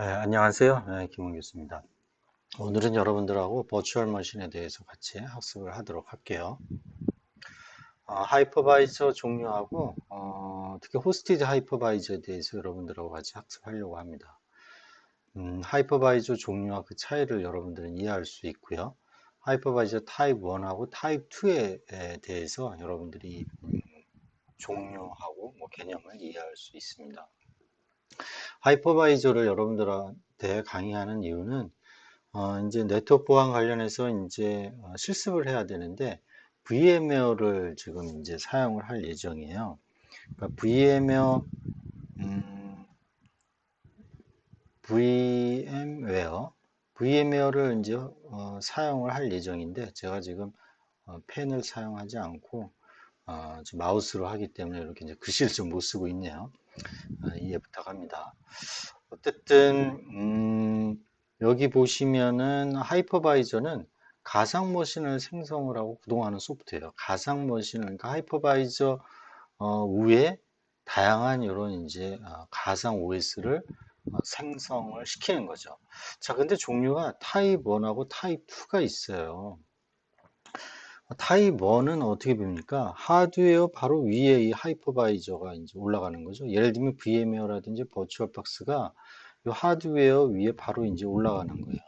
네, 안녕하세요. 네, 김원 교수입니다. 오늘은 여러분들하고 버추얼 머신에 대해서 같이 학습을 하도록 할게요. 어, 하이퍼바이저 종류하고 어, 특히 호스티드 하이퍼바이저에 대해서 여러분들하고 같이 학습하려고 합니다. 음, 하이퍼바이저 종류와 그 차이를 여러분들은 이해할 수 있고요. 하이퍼바이저 타입 1하고 타입 2에 대해서 여러분들이 음, 종류하고 뭐 개념을 이해할 수 있습니다. 하이퍼바이저를 여러분들한테 강의하는 이유는 어, 이제 네트워크 보안 관련해서 이제 어, 실습을 해야 되는데 VMware를 지금 이제 사용을 할 예정이에요. 그러니까 VMware 음, VMware VMware를 이제 어, 사용을 할 예정인데 제가 지금 어, 펜을 사용하지 않고 어, 마우스로 하기 때문에 이렇게 이제 글씨를 좀 못 쓰고 있네요. 아, 이해 부탁합니다. 어쨌든 음, 여기 보시면은 하이퍼바이저는 가상 머신을 생성을 하고 구동하는 소프트웨어. 가상 머신을 그러니까 하이퍼바이저 어, 위에 다양한 이런 이제 어, 가상 OS를 어, 생성을 시키는 거죠. 자, 근데 종류가 타입 1하고 타입 2가 있어요. 타입 1은 어떻게 봅니까? 하드웨어 바로 위에 이 하이퍼바이저가 이제 올라가는 거죠. 예를 들면 VMware라든지 버추얼박스가 이 하드웨어 위에 바로 이제 올라가는 거예요.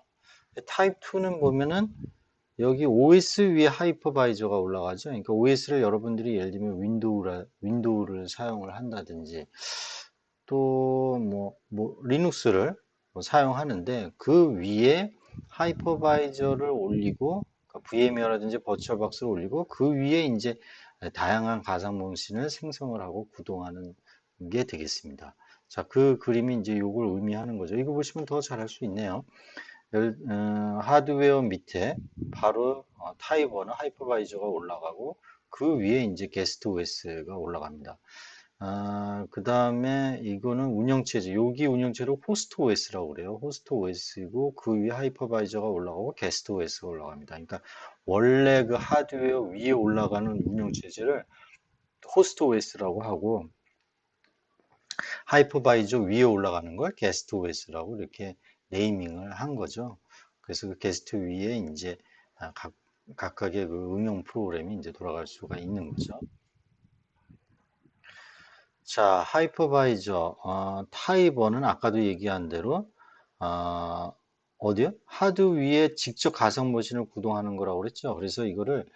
타입 2는 보면은 여기 OS 위에 하이퍼바이저가 올라가죠. 그러니까 OS를 여러분들이 예를 들면 윈도우라, 윈도우를 사용을 한다든지 또 뭐, 뭐, 리눅스를 뭐 사용하는데 그 위에 하이퍼바이저를 올리고 그러니까 VMware라든지 버추얼박스를 올리고 그 위에 이제 다양한 가상 몽신을 생성을 하고 구동하는 게 되겠습니다. 자, 그 그림이 이제 이걸 의미하는 거죠. 이거 보시면 더 잘할 수 있네요. 어, 하드웨어 밑에 바로 어, 1은 하이퍼바이저가 올라가고 그 위에 이제 게스트 OS가 올라갑니다. 아, 그 다음에 이거는 운영체제. 여기 운영체로 호스트 OS라고 그래요. 호스트 OS이고 그 위에 하이퍼바이저가 올라가고 게스트 OS가 올라갑니다. 그러니까 원래 그 하드웨어 위에 올라가는 운영체제를 호스트 OS라고 하고 하이퍼바이저 위에 올라가는 걸 게스트 OS라고 이렇게 네이밍을 한 거죠. 그래서 그 게스트 위에 이제 각, 각각의 그 응용 프로그램이 이제 돌아갈 수가 있는 거죠. 자, 하이퍼바이저 어, 타입 1은 아까도 얘기한 대로 어, 어디요? 하드 위에 직접 가상 머신을 구동하는 거라고 그랬죠. 그래서 이거를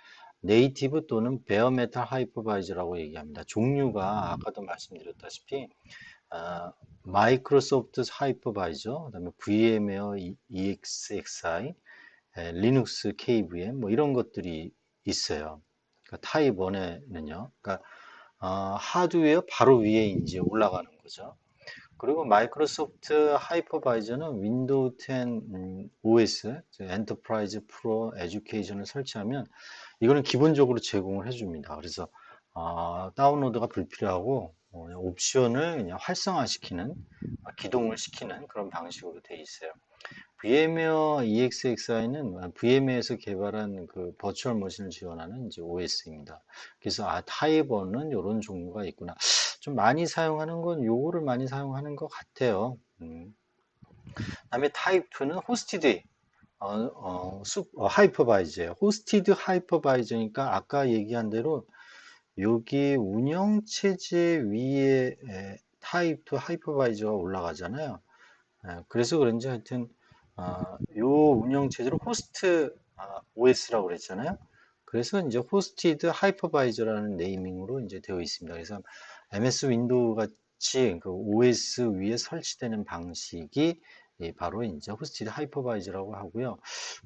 네이티브 또는 베어메탈 하이퍼바이저라고 얘기합니다. 종류가 아까도 말씀드렸다시피 어, 마이크로소프트 하이퍼바이저, 그다음에 VMware EXXI, 에, 리눅스 KVM 뭐 이런 것들이 있어요. 그러니까 타입 1에는요. 그러니까 어, 하드웨어 바로 위에 이제 올라가는 거죠. 그리고 마이크로소프트 하이퍼바이저는 윈도우 10 음, OS, 엔터프라이즈 프로 에듀케이션을 설치하면 이거는 기본적으로 제공을 해줍니다. 그래서 어, 다운로드가 불필요하고 어, 옵션을 그냥 활성화시키는, 어, 기동을 시키는 그런 방식으로 되어 있어요. VMware EXXI는 VMware에서 개발한 그 버추얼 머신을 지원하는 이제 OS입니다. 그래서 아 1은 이런 종류가 있구나. 좀 많이 사용하는 건 요거를 많이 사용하는 것 같아요. 음. 다음에 타입 2는 호스티드 어, 어, 어, 하이퍼바이저예요. 호스티드 하이퍼바이저니까 아까 얘기한 대로 여기 운영 체제 위에 에, 타입 2 하이퍼바이저가 올라가잖아요. 에, 그래서 그런지 하여튼 어, 요 운영 체제로 호스트 아, OS라고 그랬잖아요. 그래서 이제 호스티드 하이퍼바이저라는 네이밍으로 이제 되어 있습니다. 그래서 MS 윈도우 같이 그 OS 위에 설치되는 방식이 바로 이제 호스티드 하이퍼바이저라고 하고요.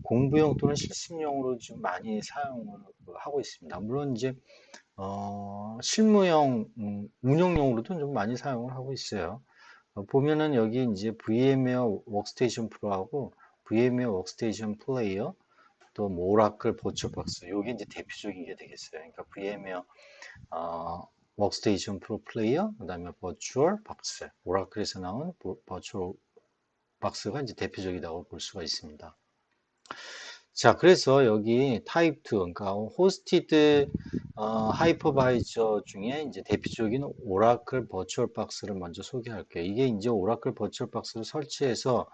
공부용 또는 실습용으로 좀 많이 사용을 하고 있습니다. 물론 이제 어, 실무용 음, 운영용으로도 좀 많이 사용을 하고 있어요. 어, 보면은 여기 이제 VMware 워크스테이션 프로하고 VMware 워크스테이션 플레이어 또 오라클 버추박스 요게 이제 대표적인 게 되겠어요. 그러니까 VMware 어, 워크스테이션 프로 플레이어 그다음에 버추얼 박스 오라클에서 나온 버추얼 박스가 이제 대표적이라고 볼 수가 있습니다. 자, 그래서 여기 타입 2, 그러니까 호스티드 어, 하이퍼바이저 중에 이제 대표적인 오라클 버추얼 박스를 먼저 소개할게요. 이게 이제 오라클 버추얼 박스를 설치해서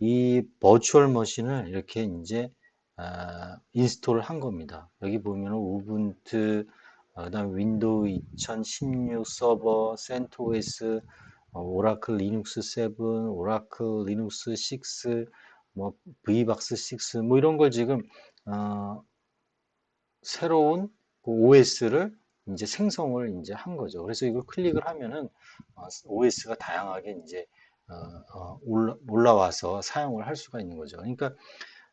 이 버추얼 머신을 이렇게 이제 아, 인스톨을 한 겁니다. 여기 보면 우분투, 어, 그다음 윈도우 2016 서버, 센토스, 어, 오라클 리눅스 7, 오라클 리눅스 6, 뭐 V박스 6, 뭐 이런 걸 지금 어, 새로운 OS를 이제 생성을 이제 한 거죠. 그래서 이걸 클릭을 하면은 어, OS가 다양하게 이제 어, 어, 올라, 올라와서 사용을 할 수가 있는 거죠. 그러니까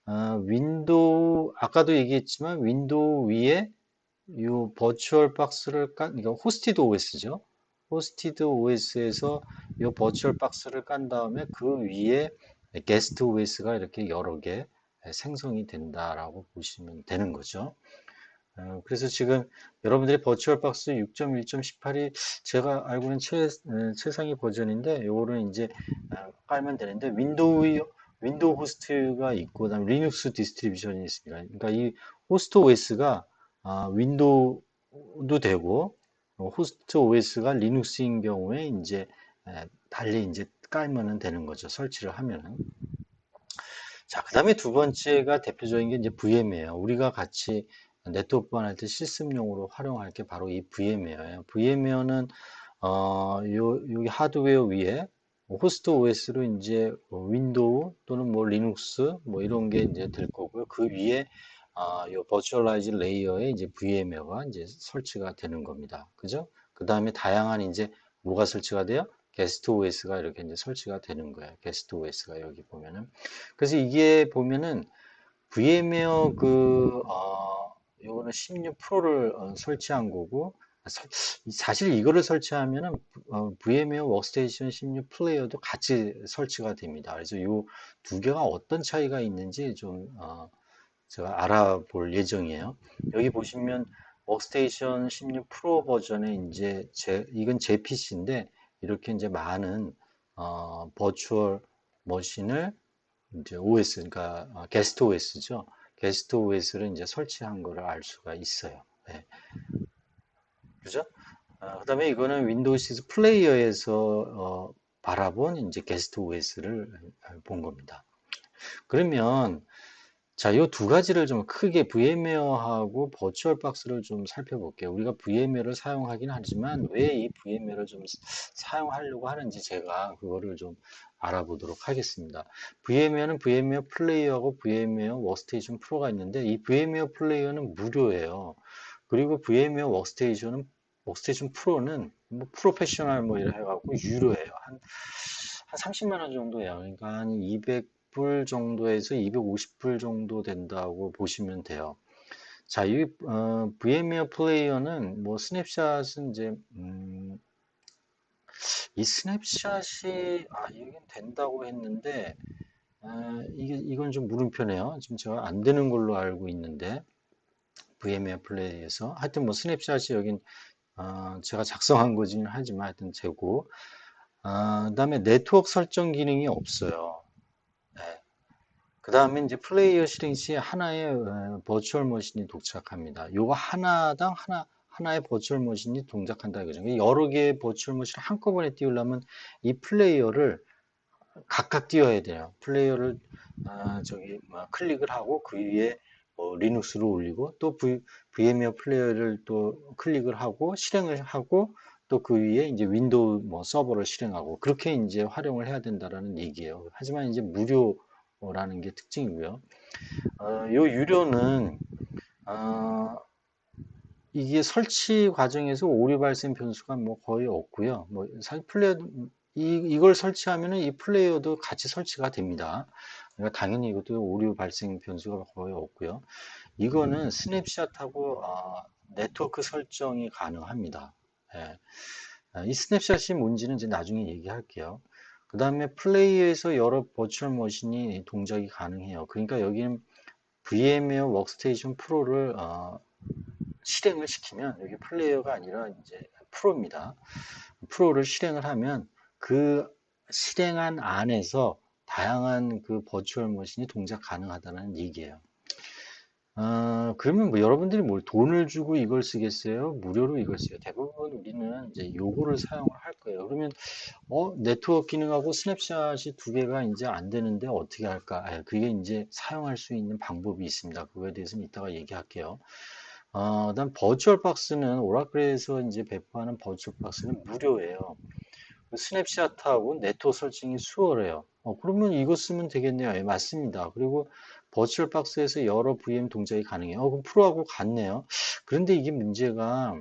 어, 윈도우 아까도 얘기했지만 윈도우 위에 이 버추얼 박스를 깐, 그러니까 호스티드 OS죠. 호스티드 OS에서 이 버추얼 박스를 깐 다음에 그 위에 게스트 OS가 이렇게 여러 개 생성이 된다라고 보시면 되는 거죠. 어, 그래서 지금 여러분들이 버추얼 박스 6.1.18이 제가 알고는 최, 어, 최상위 버전인데 요거는 이제 어, 깔면 되는데 윈도우 윈도우 호스트가 있고 그다음 리눅스 디스트리뷰션이 있습니다. 그러니까 이 호스트 OS가 아, 윈도우도 되고 호스트 OS가 리눅스인 경우에 이제 달리 이제 깔면 되는 거죠. 설치를 하면은. 자, 그 다음에 두 번째가 대표적인 게 이제 VM이에요. 우리가 같이 네트워크 보안할 때 실습용으로 활용할 게 바로 이 VM웨어예요. VM웨어는 어, 요, 여기 하드웨어 위에 호스트 OS로 이제 윈도우 또는 뭐 리눅스 뭐 이런 게 이제 될 거고요. 그 위에 아, 요 버추얼라이즈 레이어에 이제 VM웨어가 이제 설치가 되는 겁니다. 그죠? 그 다음에 다양한 이제 뭐가 설치가 돼요? 게스트 OS가 이렇게 이제 설치가 되는 거예요. 게스트 OS가 여기 보면은. 그래서 이게 보면은 VM웨어 그, 어, 요거는 16 프로를 어, 설치한 거고, 사실 이거를 설치하면은 어, VM웨어 워크스테이션 16 플레이어도 같이 설치가 됩니다. 그래서 이두 개가 어떤 차이가 있는지 좀 어, 제가 알아볼 예정이에요. 여기 보시면 워크스테이션 16 프로 버전에 이제 제 이건 제 PC인데 이렇게 이제 많은 어, 버추얼 머신을 이제 OS 그러니까 어, 게스트 OS죠. 게스트 OS를 이제 설치한 거를 알 수가 있어요. 네. 그죠? 어, 그 다음에 이거는 윈도우 6 플레이어에서 어, 바라본 이제 게스트 OS를 본 겁니다. 그러면 자, 이 두 가지를 좀 크게 VM웨어하고 버추얼 박스를 좀 살펴볼게요. 우리가 VM웨어를 사용하긴 하지만 왜 이 VM웨어를 좀 사용하려고 하는지 제가 그거를 좀 알아보도록 하겠습니다. VM웨어는 VM웨어 플레이어하고 VM웨어 워스테이션 프로가 있는데 이 VM웨어 플레이어는 무료예요. 그리고 VM웨어 워스테이션은 워스테이션 프로는 뭐 프로페셔널 뭐 이래 해갖고 유료예요. 한, 한 30만 원 정도예요. 그러니까 한 200 불 정도에서 250불 정도 된다고 보시면 돼요. 자, 이 어, VM웨어 플레이어는 뭐 스냅샷은 이제 음, 이 스냅샷이 아 이게 된다고 했는데 아, 이게 이건 좀 물음표네요. 지금 제가 안 되는 걸로 알고 있는데 VMware 플레이에서 하여튼 뭐 스냅샷이 여긴 어, 제가 작성한 거지는 하지만 하여튼 재고 어, 그 다음에 네트워크 설정 기능이 없어요. 네. 그 다음에 이제 플레이어 실행 시 하나의 어, 버추얼 머신이 도착합니다. 요거 하나당 하나 하나의 버추얼 머신이 동작한다 이거죠. 여러 개의 버추얼 머신을 한꺼번에 띄우려면 이 플레이어를 각각 띄워야 돼요. 플레이어를 어, 저기 뭐 클릭을 하고 그 위에 어, 리눅스를 올리고 또 v, VMware 플레이어를 또 클릭을 하고 실행을 하고 또 그 위에 이제 윈도우 뭐 서버를 실행하고 그렇게 이제 활용을 해야 된다라는 얘기예요. 하지만 이제 무료 라는 게 특징이고요. 어, 요 유료는 어, 이게 설치 과정에서 오류 발생 변수가 뭐 거의 없고요. 뭐 사실 플레이어 이, 이걸 설치하면은 이 플레이어도 같이 설치가 됩니다. 그러니까 당연히 이것도 오류 발생 변수가 거의 없고요. 이거는 스냅샷하고 어, 네트워크 설정이 가능합니다. 예. 아, 이 스냅샷이 뭔지는 이제 나중에 얘기할게요. 그 다음에 플레이에서 여러 버추얼 머신이 동작이 가능해요. 그러니까 여기는 VM웨어 워크스테이션 프로를 어, 실행을 시키면 여기 플레이어가 아니라 이제 프로입니다. 프로를 실행을 하면 그 실행한 안에서 다양한 그 버추얼 머신이 동작 가능하다는 얘기예요. 어, 그러면 뭐 여러분들이 뭘 돈을 주고 이걸 쓰겠어요? 무료로 이걸 써요? 대부분 우리는 이제 요거를 사용을 할 거예요. 그러면 어, 네트워크 기능하고 스냅샷이 두 개가 이제 안 되는데 어떻게 할까? 아, 그게 이제 사용할 수 있는 방법이 있습니다. 그거에 대해서는 이따가 얘기할게요. 어, 그다음 버추얼 박스는 오라클에서 이제 배포하는 버추얼 박스는 무료예요. 스냅샷하고 네트워크 설정이 수월해요. 어, 그러면 이거 쓰면 되겠네요. 예, 맞습니다. 그리고 버추얼 박스에서 여러 VM 동작이 가능해요. 어, 그럼 프로하고 같네요. 그런데 이게 문제가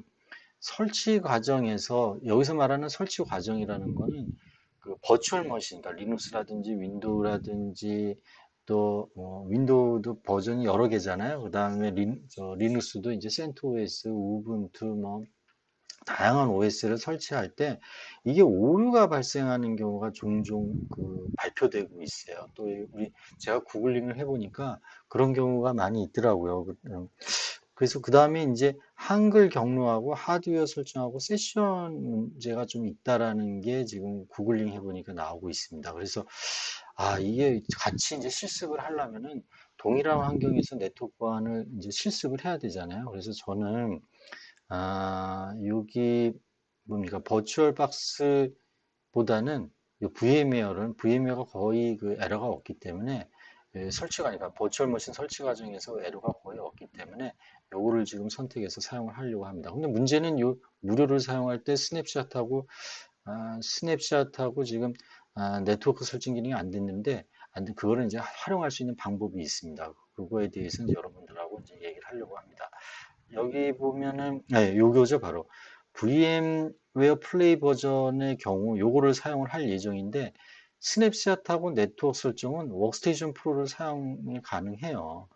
설치 과정에서 여기서 말하는 설치 과정이라는 거는 그 버추얼 머신, 그러니까 리눅스라든지 윈도우라든지 또뭐 윈도우도 버전이 여러 개잖아요. 그 다음에 리눅스도 이제 센토OS, 우분투 뭐 다양한 OS를 설치할 때 이게 오류가 발생하는 경우가 종종 그 발표되고 있어요. 또 우리 제가 구글링을 해보니까 그런 경우가 많이 있더라고요. 그, 음, 그래서 그 다음에 이제 한글 경로하고 하드웨어 설정하고 세션 문제가 좀 있다라는 게 지금 구글링 해보니까 나오고 있습니다. 그래서 아 이게 같이 이제 실습을 하려면은 동일한 환경에서 네트워크 보안을 이제 실습을 해야 되잖아요. 그래서 저는 아, 여기 뭡니까? 버추얼 박스보다는 VMware는 VMware가 거의 그 에러가 없기 때문에 예, 설치가 아니라 버추얼 머신 설치 과정에서 에러가 거의 없기 때문에 요거를 지금 선택해서 사용을 하려고 합니다. 근데 문제는 요 무료를 사용할 때 스냅샷하고 아, 스냅샷하고 지금 아, 네트워크 설정 기능이 안 됐는데 안 돼, 그거를 이제 활용할 수 있는 방법이 있습니다. 그거에 대해서는 여러분들하고 이제 얘기를 하려고 합니다. 여기 보면은 네, 요거죠 바로 VM웨어 플레이 버전의 경우 요거를 사용을 할 예정인데 스냅샷하고 네트워크 설정은 워크스테이션 프로를 사용이 가능해요.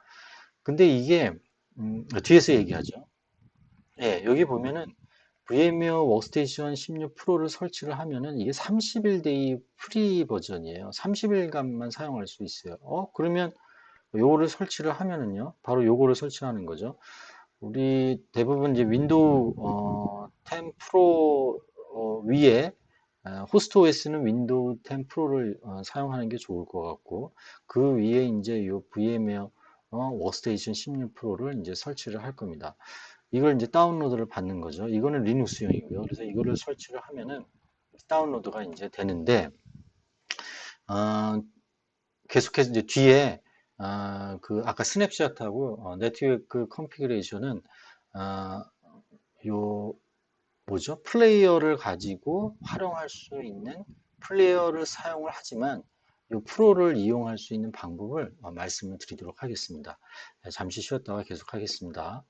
근데 이게 음, 뒤에서 얘기하죠. 예, 여기 보면은 VM웨어 워크스테이션 16 프로를 설치를 하면은 이게 30일 데이 프리 버전이에요. 30일간만 사용할 수 있어요. 어, 그러면 요거를 설치를 하면은요. 바로 요거를 설치하는 거죠. 우리 대부분 이제 윈도우 어, 10 프로 어, 위에 어, 호스트 OS는 윈도우 10 프로를 어, 사용하는 게 좋을 것 같고 그 위에 이제 요 VM웨어 어, 워스테이션 16 프로를 이제 설치를 할 겁니다. 이걸 이제 다운로드를 받는 거죠. 이거는 리눅스용이고요. 그래서 이거를 설치를 하면은 다운로드가 이제 되는데 어, 계속해서 이제 뒤에 아, 그 아까 스냅샷하고 어, 네트워크 컨피그레이션은 아, 요 뭐죠? 플레이어를 가지고 활용할 수 있는 플레이어를 사용을 하지만 이 프로를 이용할 수 있는 방법을 어, 말씀을 드리도록 하겠습니다. 네, 잠시 쉬었다가 계속하겠습니다.